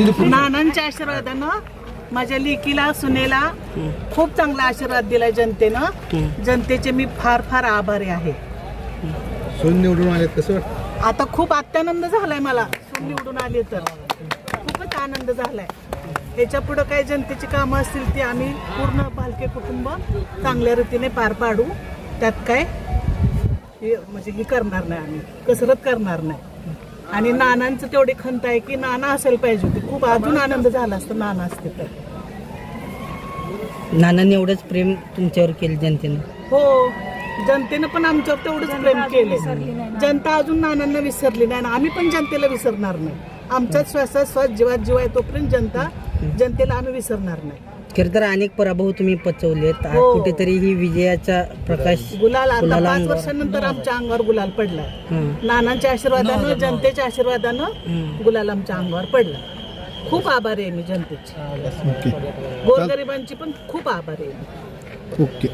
नानांच्या आशीर्वादानं माझ्या लेकीला सुनेला खूप चांगला आशीर्वाद दिलाय जनतेनं. जनतेचे मी फार फार आभारी आहे. सून निवडून आलेत कसं आता खूप अत्यानंद झालाय मला. सून निवडून आले तर. खूपच आनंद झालाय. याच्या पुढं काही जनतेची कामं असतील ती आम्ही पूर्ण भालके कुटुंब चांगल्या रीतीने पार पाडू. त्यात काय? म्हणजे हे करणार नाही आम्ही. कसरत करणार नाही. आणि नानांचं तेवढी खंत आहे की नाना असायला पाहिजे होती. खूप अजून आनंद झाला असता नाना असते तर. नानांनी एवढंच प्रेम तुमच्यावर केलं जनतेनं? हो जनतेनं पण आमच्यावर तेवढंच प्रेम केले जनता अजून नानांना विसरली नाही आणि आम्ही पण जनतेला विसरणार नाही. आमच्याच श्वासात श्वास जीवात जीव आहे तोपर्यंत जनता जनतेला आम्ही विसरणार नाही. खरं तर अनेक पराभव तुम्ही पचवलेत हो. कुठेतरी ही विजयाचा प्रकाश गुलाल आता गुलाल पाच अंगावर. वर्षानंतर आमच्या अंगावर गुलाल पडलाय हं. नानांच्या आशीर्वादानं जनतेच्या आशीर्वादानं. गुलाल आमच्या अंगावर पडला खूप आभारी आहे मी जनतेची ओके गोरगरिबांची पण खूप आभारी आहे मी. ओके